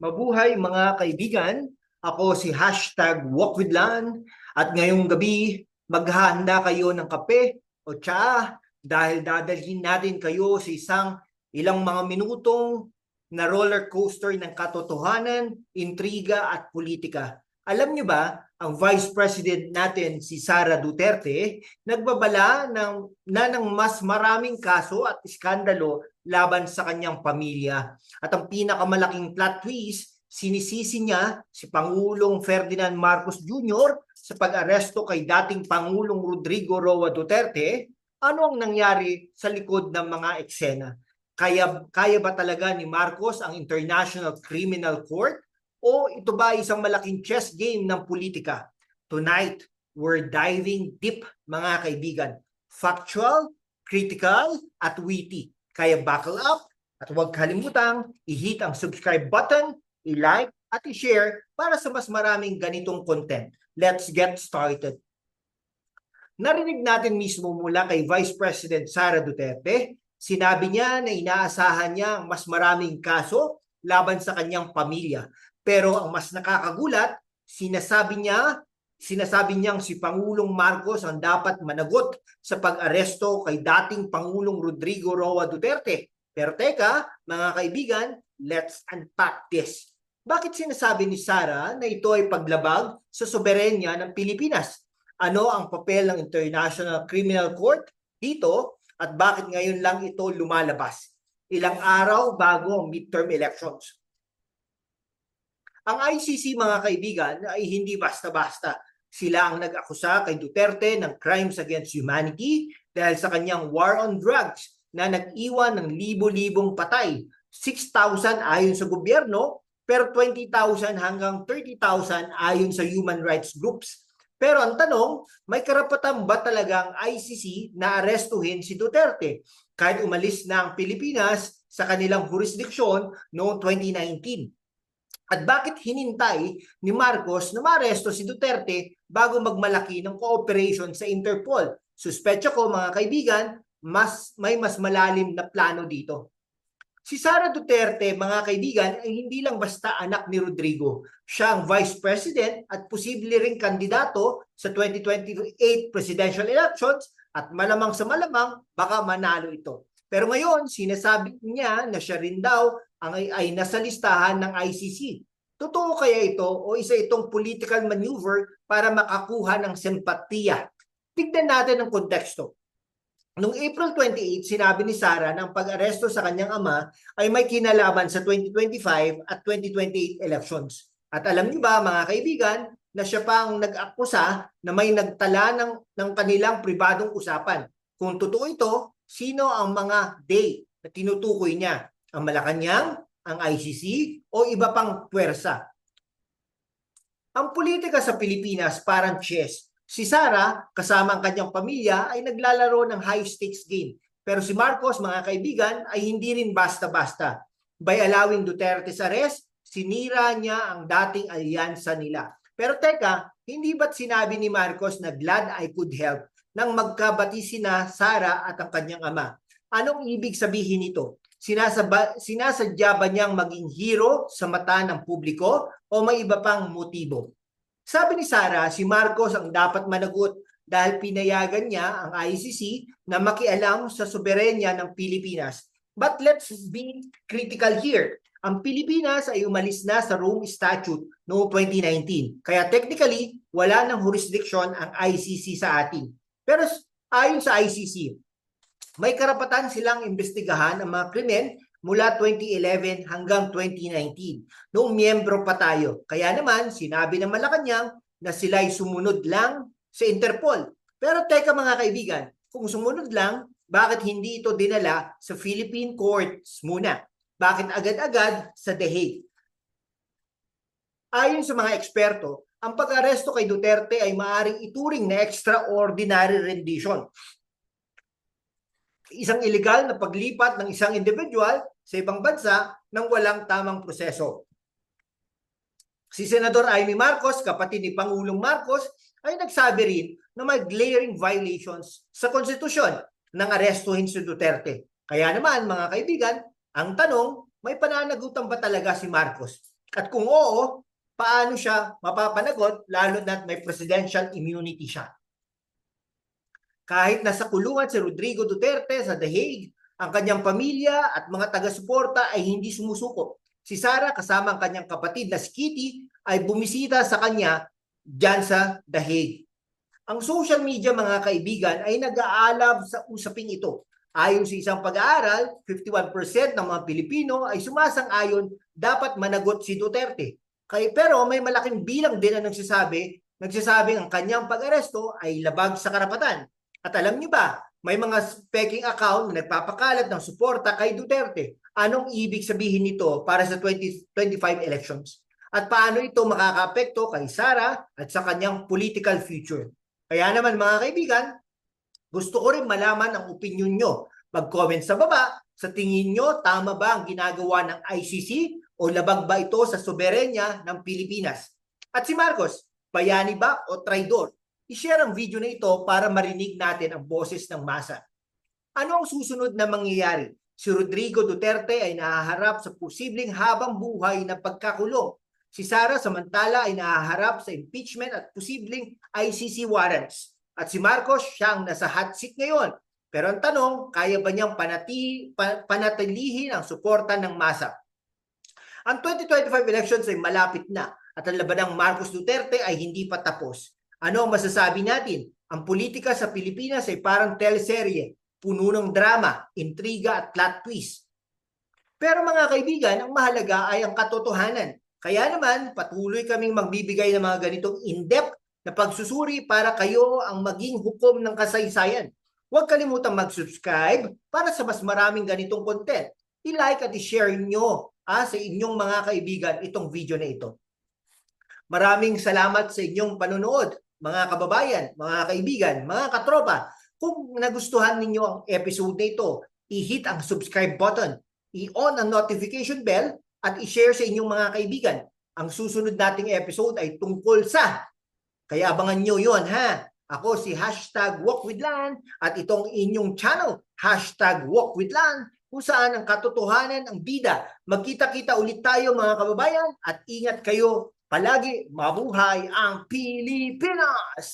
Mabuhay mga kaibigan, ako si hashtag walkwithlan at ngayong gabi maghahanda kayo ng kape o tsaa dahil dadalhin natin kayo sa isang ilang mga minutong na roller coaster ng katotohanan, intriga at politika. Alam niyo ba, ang Vice President natin si Sara Duterte nagbabala ng, na ng mas maraming kaso at iskandalo laban sa kanyang pamilya. At ang pinakamalaking plot twist, sinisisi niya si Pangulong Ferdinand Marcos Jr. sa pag-aresto kay dating Pangulong Rodrigo Roa Duterte. Ano ang nangyari sa likod ng mga eksena? Kaya, kaya ba talaga ni Marcos ang International Criminal Court? O ito ba isang malaking chess game ng politika? Tonight, we're diving deep mga kaibigan. Factual, critical, at witty. Kaya buckle up at huwag kalimutang i-hit ang subscribe button, i-like at i-share para sa mas maraming ganitong content. Let's get started. Narinig natin mismo mula kay Vice President Sara Duterte, sinabi niya na inaasahan niya ang mas maraming kaso laban sa kanyang pamilya. Pero ang mas nakakagulat, sinasabi niya, sinasabi niyang si Pangulong Marcos ang dapat managot sa pag-aresto kay dating Pangulong Rodrigo Roa Duterte. Pero teka, mga kaibigan, let's unpack this. Bakit sinasabi ni Sara na ito ay paglabag sa soberenya ng Pilipinas? Ano ang papel ng International Criminal Court dito at bakit ngayon lang ito lumalabas? Ilang araw bago ang midterm elections. Ang ICC mga kaibigan ay hindi basta-basta. Sila ang nag-akusa kay Duterte ng crimes against humanity dahil sa kanyang war on drugs na nag-iwan ng libo-libong patay. 6,000 ayon sa gobyerno pero 20,000 hanggang 30,000 ayon sa human rights groups. Pero ang tanong, may karapatan ba talaga ang ICC na arestuhin si Duterte kahit umalis na ang Pilipinas sa kanilang jurisdiksyon noong 2019? At bakit hinintay ni Marcos na maaresto si Duterte bago magmalaki ng cooperation sa Interpol? Suspetsa ko mga kaibigan, mas may mas malalim na plano dito. Si Sara Duterte, mga kaibigan, ay hindi lang basta anak ni Rodrigo. Siya ang Vice President at posible ring kandidato sa 2028 presidential elections at malamang sa malamang baka manalo ito. Pero ngayon, sinasabi niya na siya rin daw ang ay, nasa listahan ng ICC. Totoo kaya ito o isa itong political maneuver para makakuha ng sempatiya? Tignan natin ang konteksto. Noong April 28, sinabi ni Sara na ang pag-aresto sa kanyang ama ay may kinalaman sa 2025 at 2028 elections. At alam niyo ba mga kaibigan na siya pa ang nag-akusa na may nagtala ng, ng kanilang pribadong usapan. Kung totoo ito, sino ang mga day na tinutukoy niya? Ang Malacanang, ang ICC o iba pang puwersa? Ang politika sa Pilipinas parang chess. Si Sara, kasama ang kanyang pamilya, ay naglalaro ng high-stakes game. Pero si Marcos, mga kaibigan, ay hindi rin basta-basta. By allowing Duterte's arrest, sinira niya ang dating alyansa nila. Pero teka, hindi ba't sinabi ni Marcos na glad I could help nang magkabati sina Sara at ang kanyang ama? Anong ibig sabihin nito? Sinasaba, sinasadya ba niyang maging hero sa mata ng publiko o may iba pang motibo? Sabi ni Sara, si Marcos ang dapat managot dahil pinayagan niya ang ICC na makialam sa soberenya ng Pilipinas. But let's be critical here. Ang Pilipinas ay umalis na sa Rome Statute noong 2019. Kaya technically, wala ng jurisdiction ang ICC sa atin. Pero ayon sa ICC, may karapatan silang imbestigahan ang mga krimen mula 2011 hanggang 2019. Noong miyembro pa tayo. Kaya naman, sinabi ng Malacanang na sila'y sumunod lang sa Interpol. Pero teka mga kaibigan, kung sumunod lang, bakit hindi ito dinala sa Philippine courts muna? Bakit agad-agad sa The Hague? Ayon sa mga eksperto, ang pag-aresto kay Duterte ay maaring ituring na extraordinary rendition isang illegal na paglipat ng isang individual sa ibang bansa nang walang tamang proseso. Si Senador Amy Marcos, kapatid ni Pangulong Marcos, ay nagsabi rin na may glaring violations sa konstitusyon ng arestuhin si Duterte. Kaya naman mga kaibigan, ang tanong, may pananagutan ba talaga si Marcos? At kung oo, paano siya mapapanagot lalo na't may presidential immunity siya? Kahit nasa kulungan si Rodrigo Duterte sa The Hague, ang kanyang pamilya at mga taga-suporta ay hindi sumusuko. Si Sara kasama ang kanyang kapatid na si Kitty ay bumisita sa kanya dyan sa The Hague. Ang social media mga kaibigan ay nag-aalab sa usaping ito. Ayon sa isang pag-aaral, 51% ng mga Pilipino ay sumasang-ayon dapat managot si Duterte. Kay, pero may malaking bilang din ang nagsasabi, nagsasabing ang kanyang pag-aresto ay labag sa karapatan. At alam niyo ba, may mga peking account na nagpapakalat ng suporta kay Duterte. Anong ibig sabihin nito para sa 2025 elections? At paano ito makakaapekto kay Sara at sa kanyang political future? Kaya naman mga kaibigan, gusto ko rin malaman ang opinion nyo. Mag-comment sa baba, sa tingin nyo tama ba ang ginagawa ng ICC o labag ba ito sa soberenya ng Pilipinas? At si Marcos, bayani ba o traidor? I-share ang video na ito para marinig natin ang boses ng masa. Ano ang susunod na mangyayari? Si Rodrigo Duterte ay nahaharap sa posibleng habang buhay na pagkakulong. Si Sara samantala ay nahaharap sa impeachment at posibleng ICC warrants. At si Marcos siyang nasa hot seat ngayon. Pero ang tanong, kaya ba niyang panati, pa, panatilihin ang suporta ng masa? Ang 2025 elections ay malapit na at ang labanang Marcos Duterte ay hindi pa tapos. Ano ang masasabi natin? Ang politika sa Pilipinas ay parang teleserye, puno ng drama, intriga at plot twist. Pero mga kaibigan, ang mahalaga ay ang katotohanan. Kaya naman, patuloy kaming magbibigay ng mga ganitong in-depth na pagsusuri para kayo ang maging hukom ng kasaysayan. Huwag kalimutang mag-subscribe para sa mas maraming ganitong content. I-like at i-share nyo ah, sa inyong mga kaibigan itong video na ito. Maraming salamat sa inyong panonood, mga kababayan, mga kaibigan, mga katropa. Kung nagustuhan ninyo ang episode na ito, i-hit ang subscribe button, i-on ang notification bell, at i-share sa inyong mga kaibigan. Ang susunod nating episode ay tungkol sa, kaya abangan nyo yon ha. Ako si hashtag walkwithlan at itong inyong channel, hashtag walkwithlan, kung saan ang katotohanan ang bida. Magkita-kita ulit tayo mga kababayan at ingat kayo palagi mabuhay ang Pilipinas!